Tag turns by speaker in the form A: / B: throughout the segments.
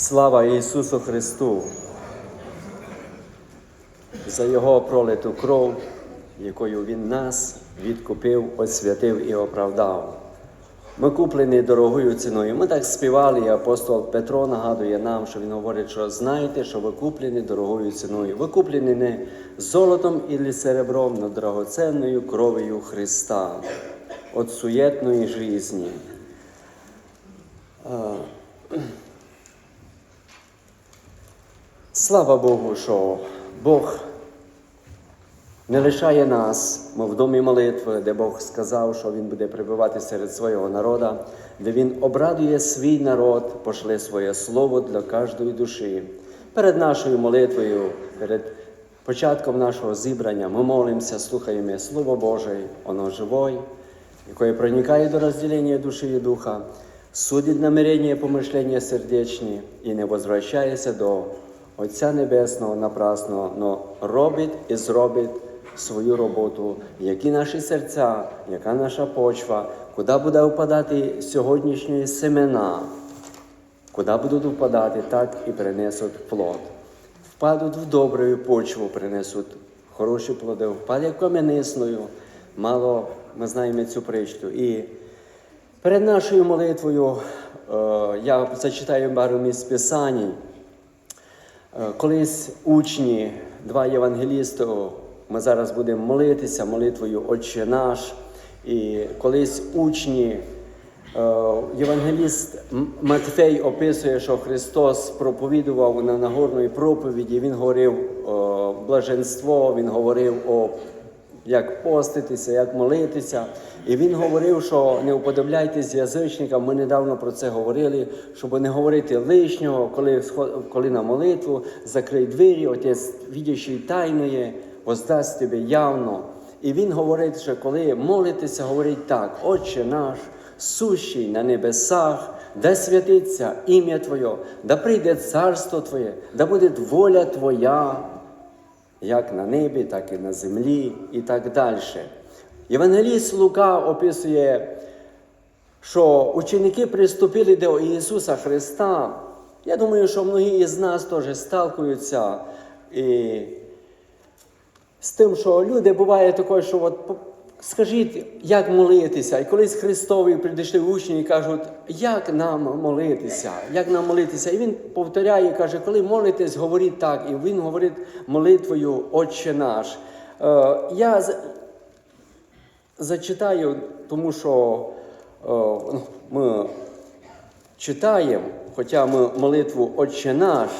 A: Слава Ісусу Христу! За Його пролиту кров, якою Він нас відкупив, освятив і оправдав. Ми куплені дорогою ціною. Ми так співали, і апостол Петро нагадує нам, що він говорить, що знаєте, що ви куплені дорогою ціною. Ви куплені не золотом і серебром, но драгоценною кров'ю Христа від суєтної житті. Слава Богу, що Бог не лишає нас, ми в домі молитви, де Бог сказав, що Він буде прибувати серед свого народу, де Він обрадує свій народ, пошле своє слово для кожної душі. Перед нашою молитвою, перед початком нашого зібрання, ми молимося, слухаємо Слово Боже, воно живое, яке проникає до розділення душі і духа, судить намірення і помишлення сердечні і не возвращається до Отця Небесного напрасного, но робить і зробить свою роботу, які наші серця, яка наша почва, куди буде впадати сьогоднішні семена, куди будуть впадати, так і принесуть плод. Впадуть в добру почву, принесуть хороші плоди, впаде кам'янисною. Мало ми знаємо цю притчу. І перед нашою молитвою е, я зачитаю пару місць Писань. Е, Колись учні, два євангелісти, ми зараз будемо молитися молитвою Отче наш. І колись учні, е, євангеліст Матфей описує, що Христос проповідував на Нагорної проповіді, Він говорив блаженство, Він говорив о як поститися, як молитися. І він говорив, що не уподобляйтесь язичникам. Ми недавно про це говорили, щоб не говорити лишнього, коли, коли на молитву закрий двері, отець, відячий тайної, воздасть тобі явно. І він говорить, що коли молитеся, говорить так: Отче наш, сущий на небесах, да святиться ім'я Твоє, да прийде царство Твоє, да буде воля Твоя як на небі, так і на землі, і так далі. Євангеліст Лука описує, що ученики приступили до Ісуса Христа. Я думаю, що многі із нас теж сталкуються і з тим, що люди буває таке, що от скажіть, як молитися. І колись Христові прийшли учні і кажуть, як нам молитися, як нам молитися. І він повторяє, каже, коли молитесь, говоріть так. І він говорить молитвою Отче наш. Е, я зачитаю, тому що е, ну, ми читаємо, хоча ми молитву Отче наш.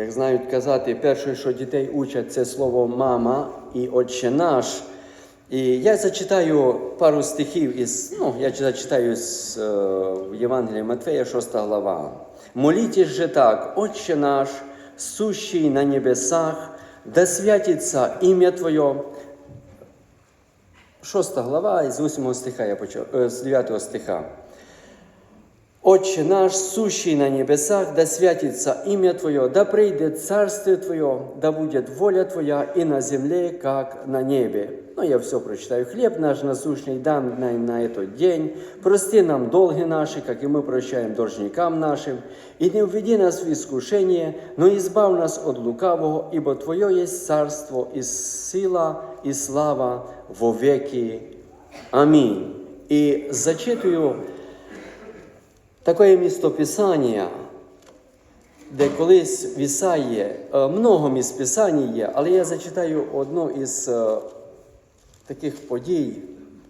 A: Як знають казати, перше, що дітей учать, це слово мама і отче наш. І я зачитаю пару стихів із, ну, я зачитаю з е, Євангелія Матфея, 6 глава. Молітесь же так, Отче наш, сущий на небесах, да святиться ім'я Твоє. 6 глава, із 8 стиха я почав, е, з 9 стиха. Отче наш, сущий на небесах, да святится имя Твое, да придет царствие Твое, да будет воля Твоя и на земле, как на небе. Ну, я все прочитаю. Хлеб наш насущный дан нам на этот день. Прости нам долги наши, как и мы прощаем должникам нашим. И не введи нас в искушение, но избав нас от лукавого, ибо Твое есть царство и сила и слава во веки. Аминь. И зачитую Таке містописання, де колись в Ісаї, е, много місць Писань є, але я зачитаю одну із е, таких подій,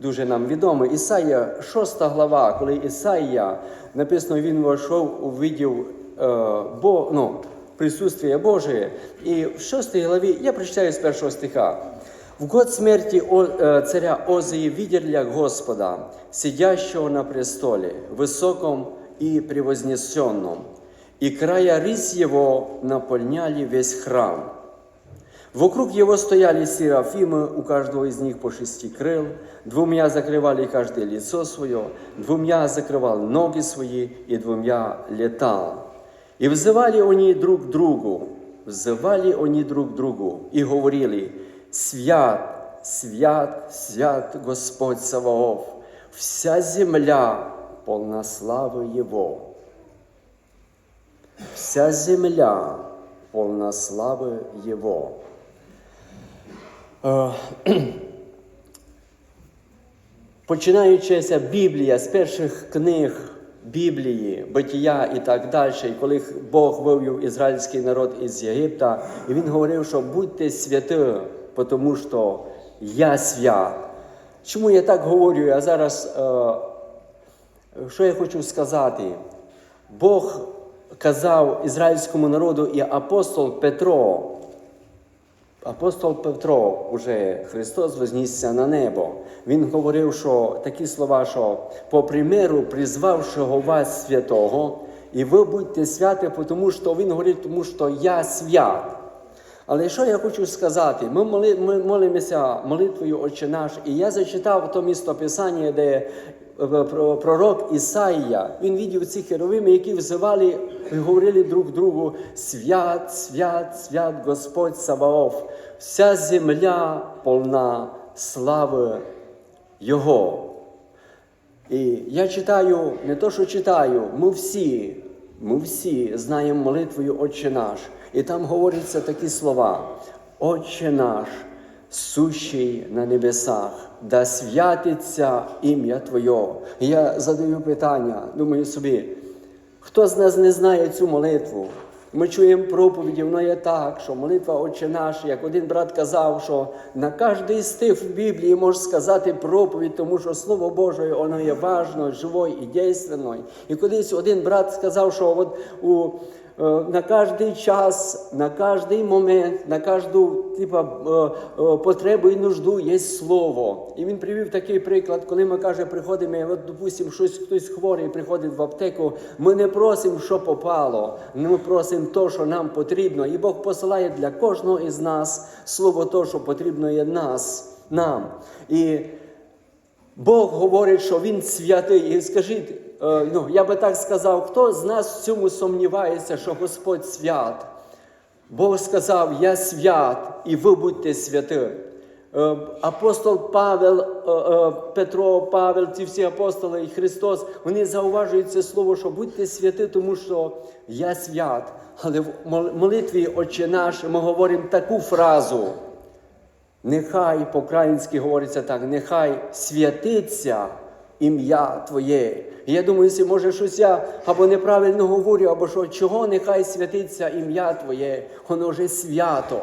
A: дуже нам відомо. Ісая, 6 глава, коли Ісаїя, написано, він вийшов, увидів е, Бо, ну, присутствие Божие. І в 6 главі, я прочитаю з першого стиха. В год смерти царя Озии видели Господа, сидящего на престоле, высоком и превознесенном, и края рис его наполняли весь храм. Вокруг его стояли серафимы, у каждого из них по шести крыл, двумя закрывали каждое лицо свое, двумя закрывал ноги свои и двумя летал. И взывали они друг к другу, взывали они друг к другу и говорили, «Свят, свят, свят Господь Саваоф, вся земля полна славы Его». вся земля полна слави Его. Починаючися Біблія з перших книг Біблії, Битія і так далі, коли Бог вивів ізраїльський народ із Єгипта, і він говорив, що будьте святі, тому що я свят. Чому я так говорю? Я зараз, е, що я хочу сказати? Бог казав ізраїльському народу і апостол Петро, Апостол Петро, уже Христос вознісся на небо. Він говорив, що такі слова, що по примеру, призвавшого вас святого, і ви будьте святі, тому що він говорить, тому що я свят. Але що я хочу сказати? Ми, моли, ми молимося молитвою Отче наш, і я зачитав то місто Писання, де е, пророк Ісаїя, він видів ці херовими, які взивали і говорили друг другу: свят, свят, свят Господь Саваоф, вся земля повна слави Його. І я читаю, не то, що читаю, ми всі, ми всі знаємо молитвою Отче наш. І там говоряться такі слова: Отче наш, сущий на небесах, да святиться ім'я Твоє. Я задаю питання, думаю собі, хто з нас не знає цю молитву? Ми чуємо проповіді, воно є так, що молитва Отче наш, як один брат казав, що на кожний стих в Біблії може сказати проповідь, тому що Слово Боже, воно є важно, живою і дійственною. І колись один брат сказав, що от у, на кожний час, на кожний момент, на кожну типа, е, е, потребу і нужду є слово. І він привів такий приклад, коли ми каже, приходимо, от, допустимо, щось хтось хворий приходить в аптеку. Ми не просимо, що попало. Ми просимо то, що нам потрібно. І Бог посилає для кожного із нас слово то, що потрібно є нас, нам. І Бог говорить, що Він святий. І скажіть, е, ну, я би так сказав, хто з нас в цьому сумнівається, що Господь свят? Бог сказав, я свят, і ви будьте святі. Е, Апостол Павел, е, е, Петро, Павел, ці всі апостоли і Христос, вони зауважують це слово, що будьте святі, тому що я свят. Але в молитві Отче наш ми говоримо таку фразу. Нехай по-українськи говориться так, нехай святиться ім'я Твоє. Я думаю, якщо може щось я або неправильно говорю, або що, чого нехай святиться ім'я Твоє, воно вже свято.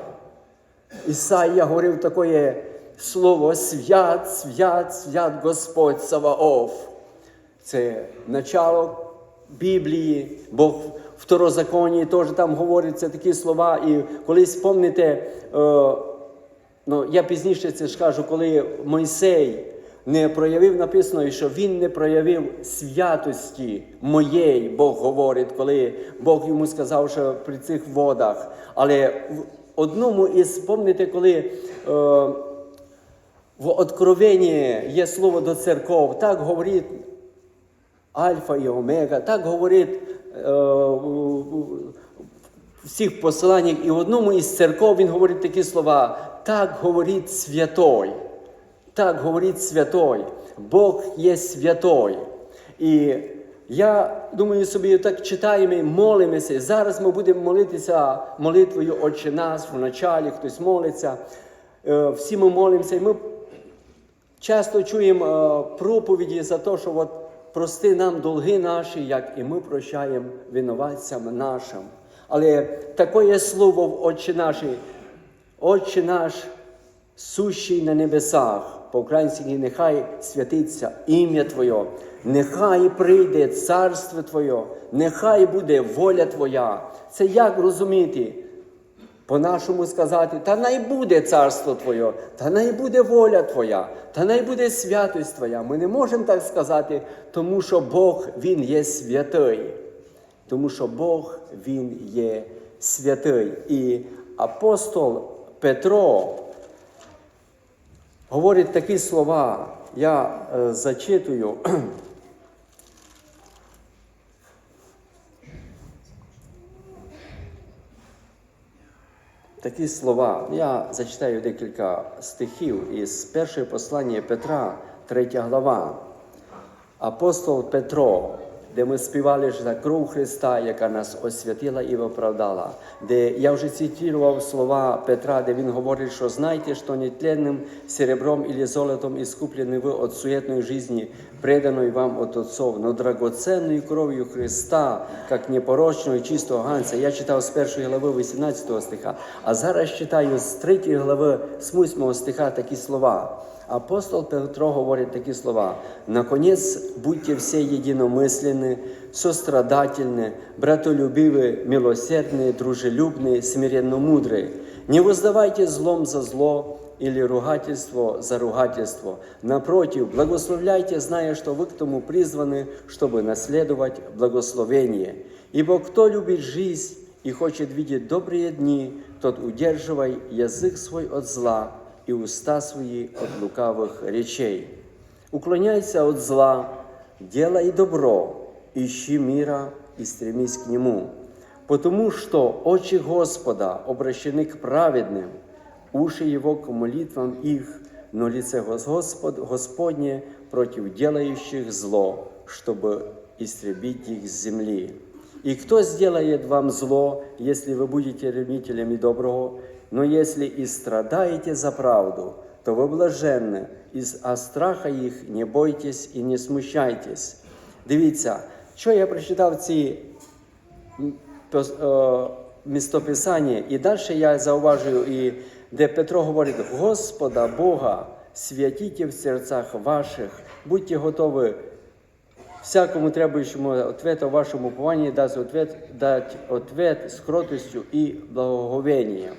A: Ісаїя говорив таке слово свят, свят, свят Господь Саваоф. Це начало Біблії, бо в второзаконні теж там говоряться такі слова. І колись пам'ятаєте, е, Ну, я пізніше це скажу, коли Мойсей не проявив, написано, що він не проявив святості моєї, Бог говорить, коли Бог йому сказав, що при цих водах. Але в одному із, пам'ятаєте, коли е, в Откровенні є слово до церков, так говорить Альфа і Омега, так говорить е, всіх посиланнях, і в одному із церков він говорить такі слова: так говорить святой. Так говорить святой. Бог є святой. І я думаю собі, так читаємо, і молимося. Зараз ми будемо молитися молитвою Отче нас в началі, хтось молиться. Е, Всі ми молимося. І ми Часто чуємо е, проповіді за те, що от прости нам долги наші, як і ми прощаємо винуватцям нашим. Але таке слово в Отче наші, Отче наш, сущий на небесах, по-українськи, нехай святиться ім'я Твоє, нехай прийде царство Твоє, нехай буде воля Твоя. Це як розуміти? По-нашому сказати, та най буде царство Твоє, та най буде воля Твоя, та най буде святость Твоя. Ми не можемо так сказати, тому що Бог Він є святий. Тому що Бог Він є святий. І апостол Петро говорить такі слова. Я е, зачитую. Такі слова. Я зачитаю декілька стихів із першої послання Петра, 3 глава. Апостол Петро де ми співали за кров Христа, яка нас освятила і оправдала. Де я вже цитував слова Петра, де він говорить, що знайте, що нетленним серебром или золотом искуплены вы от суетной жизни, преданной вам от отцов, но драгоценной кров'ю Христа, як непорочного і чистого ганця. Я читав з першої глави 18 стиха, а зараз читаю з 3 глави з 8 стиха такі слова. Апостол Петро говорит такие слова. «Наконец, будьте все единомысленны, сострадательны, братолюбивы, милосердны, дружелюбны, смиренно мудры. Не воздавайте злом за зло или ругательство за ругательство. Напротив, благословляйте, зная, что вы к тому призваны, чтобы наследовать благословение. Ибо кто любит жизнь и хочет видеть добрые дни, тот удерживай язык свой от зла, і уста свої от лукавих речей. Уклоняйся от зла, делай добро, ищи мира и стремись к нему. Потому что очи Господа обращены к праведным, уши Его к молитвам их, но лице Господ, Господне против делающих зло, чтобы истребить их с земли. И кто сделает вам зло, если вы будете ревнителями доброго, но если и страдаете за правду, то вы блаженны, из а страха їх не бойтесь і не смущайтесь. Дивіться, що я прочитав ці е, містописання, і далі я зауважую, і де Петро говорить: Господа Бога, святіть в серцях ваших, будьте готові всякому требующему ответа вашему упованию даст ответ, дать ответ з кротостю і благоговением.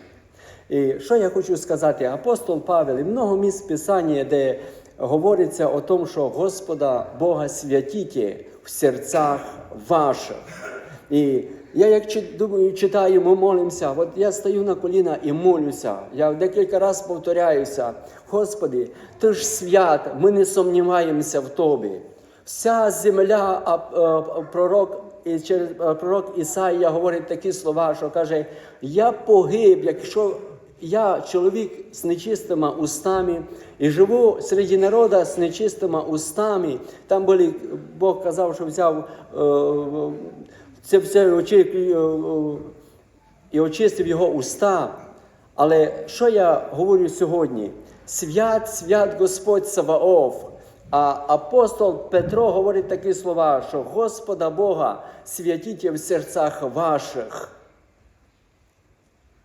A: І що я хочу сказати? Апостол Павел і много місць Писання, де говориться о тому, що Господа Бога святіть в серцях ваших. І я як думаю, читаю, ми молимося, от я стою на коліна і молюся. Я декілька разів повторяюся, Господи, Ти ж свят, ми не сумніваємося в Тобі. Вся земля, а, а, пророк, через пророк Ісаїя говорить такі слова, що каже: Я погиб, якщо я чоловік з нечистими устами і живу серед народу з нечистими устами. Там були, Бог казав, що взяв е, це все очі е, е, і очистив його уста. Але що я говорю сьогодні? Свят, свят Господь Саваоф. А апостол Петро говорить такі слова, що Господа Бога святіть в серцях ваших.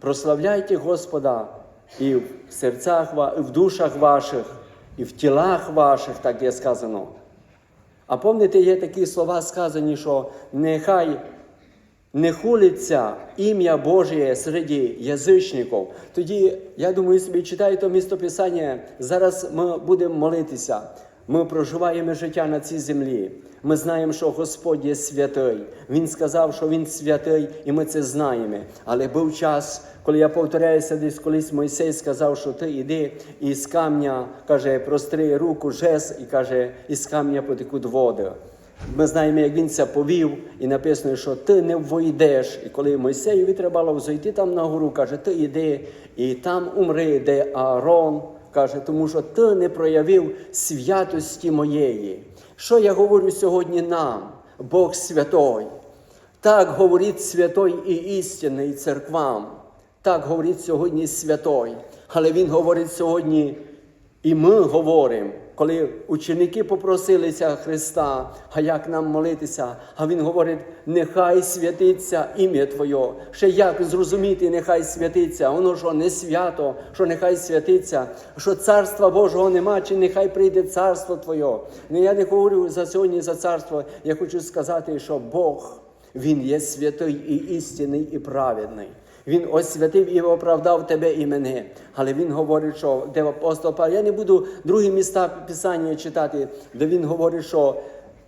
A: Прославляйте Господа і в серцях, і в душах ваших, і в тілах ваших, так є сказано. А пам'ятаєте, є такі слова сказані, що нехай не хулиться ім'я Божє серед язичників. Тоді, я думаю, собі читаєте містописання, зараз ми будемо молитися. Ми проживаємо життя на цій землі. Ми знаємо, що Господь є святий. Він сказав, що Він святий, і ми це знаємо. Але був час, коли я повторяюся, десь колись Мойсей сказав, що ти йди і з камня, каже, простри руку, жест, і каже, із камня потекуть води. Ми знаємо, як він це повів, і написано, що ти не войдеш. І коли Мойсеєві треба було зайти там на гору, каже, ти йди і там умри, де Аарон. Каже, тому що ти не проявив святості моєї. Що я говорю сьогодні нам? Бог святой. Так говорить святой і істинний церквам. Так говорить сьогодні святой. Але Він говорить сьогодні, і ми говоримо, коли ученики попросилися Христа, а як нам молитися, а Він говорить, нехай святиться ім'я Твоє. Ще як зрозуміти, нехай святиться. Воно що не свято, що нехай святиться, що царства Божого нема, чи нехай прийде царство Твоє. Ну я не говорю за сьогодні за царство. Я хочу сказати, що Бог, Він є святий і істинний, і праведний. Він освятив і оправдав тебе і мене. Але він говорить, що де апостол Павло, я не буду другі міста Писання читати, де він говорить, що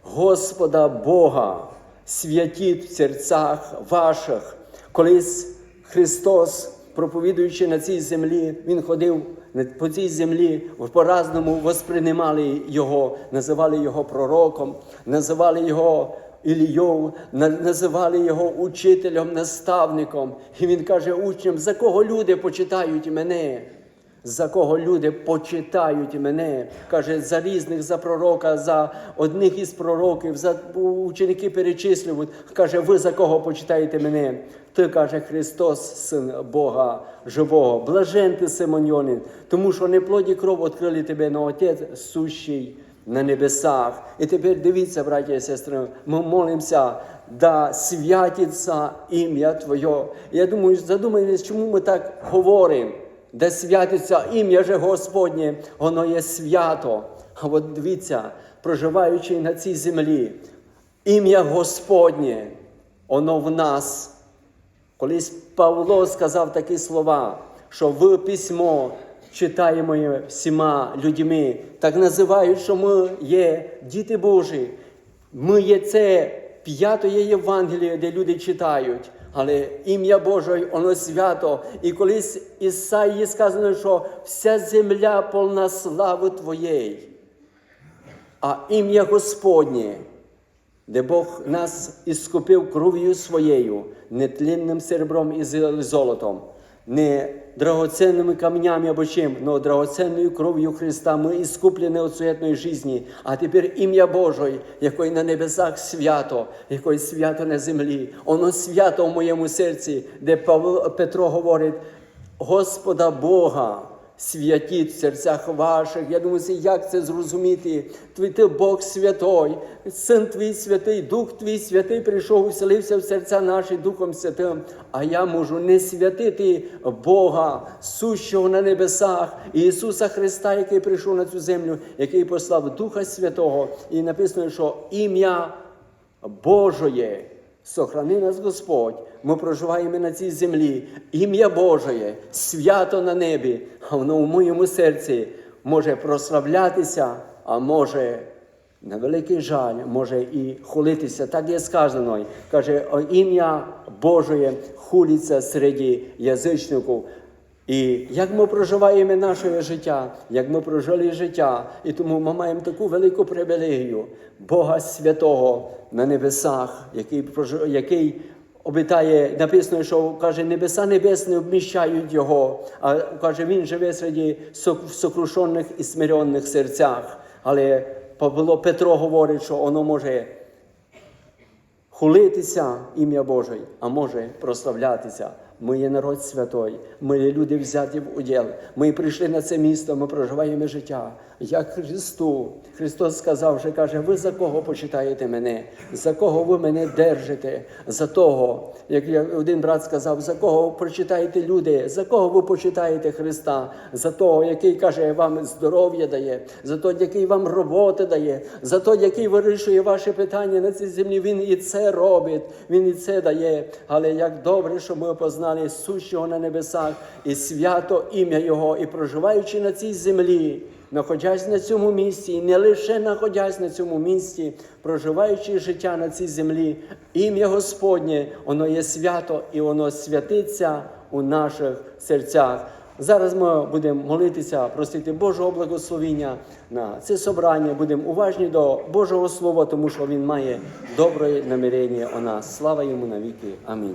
A: Господа Бога святіть в серцях ваших. Колись Христос, проповідуючи на цій землі, Він ходив по цій землі, по-разному восприймали Його, називали Його пророком, називали Його Ілієв, називали його учителем, наставником. І він каже учням, за кого люди почитають мене? за кого люди почитають мене. Каже, за різних, за пророка, за одних із пророків, за ученики перечислюють. Каже, ви за кого почитаєте мене? Ти каже Христос, син Бога живого. Блажен ти, Симоньонин, тому що не плоді кров відкрили тебе на Отець сущий на небесах. І тепер дивіться, браті і сестри, ми молимося, да святиться ім'я Твоє. Я думаю, задумайтесь, чому ми так говоримо, да святиться ім'я же Господнє, воно є свято. А от дивіться, проживаючи на цій землі, ім'я Господнє, воно в нас. Колись Павло сказав такі слова, що в письмо читаємо всіма людьми, так називають, що ми є діти Божі. Ми є це п'ятоє Євангеліє, де люди читають. Але ім'я Боже, воно свято. І колись Ісаї сказано, що вся земля повна слави Твоєї. А ім'я Господнє, де Бог нас іскупив кров'ю своєю, не тлінним серебром і золотом, не драгоценними камнями або чим, но драгоценною кров'ю Христа ми іскуплені від суетної житті. А тепер ім'я Божої, якої на небесах свято, якої свято на землі, воно свято в моєму серці, де Павло, Петро говорить, Господа Бога святіть в серцях ваших. Я думаю, як це зрозуміти? Твій ти Бог святой, Син твій святий, Дух твій святий прийшов, вселився в серця наші Духом Святим. А я можу не святити Бога, сущого на небесах, Ісуса Христа, який прийшов на цю землю, який послав Духа Святого. І написано, що ім'я Божоє. Сохрани нас Господь, ми проживаємо на цій землі. Ім'я Божоє, свято на небі, а воно в моєму серці може прославлятися, а може, на великий жаль, може і хулитися. Так є сказано. Каже, «О, ім'я Божоє хулиться серед язичників. І як ми проживаємо наше життя, як ми прожили життя, і тому ми маємо таку велику привілегію Бога Святого на небесах, який який обітає, написано, що каже, небеса небесні обміщають його, а каже, він живе серед сокрушених і смиренних серцях. Але Павло Петро говорить, що воно може хулитися ім'я Боже, а може прославлятися. Ми є народ святой, ми є люди взяті в уділ. Ми прийшли на це місто, ми проживаємо життя. Як Христу. Христос сказав, що каже, ви за кого почитаєте мене? За кого ви мене держите? За того, як один брат сказав, за кого прочитаєте люди, за кого ви почитаєте Христа? За того, який каже, вам здоров'я дає, за того, який вам роботи дає, за того, який вирішує ваші питання на цій землі. Він і це робить, він і це дає. Але як добре, що ми познали сущого на небесах і свято ім'я Його, і проживаючи на цій землі. Находясь на цьому місці, і не лише находясь на цьому місці, проживаючи життя на цій землі, ім'я Господнє, воно є свято і воно святиться у наших серцях. Зараз ми будемо молитися, просити Божого благословіння на це собрання. Будемо уважні до Божого Слова, тому що Він має добре намірення у нас. Слава йому навіки. Амінь.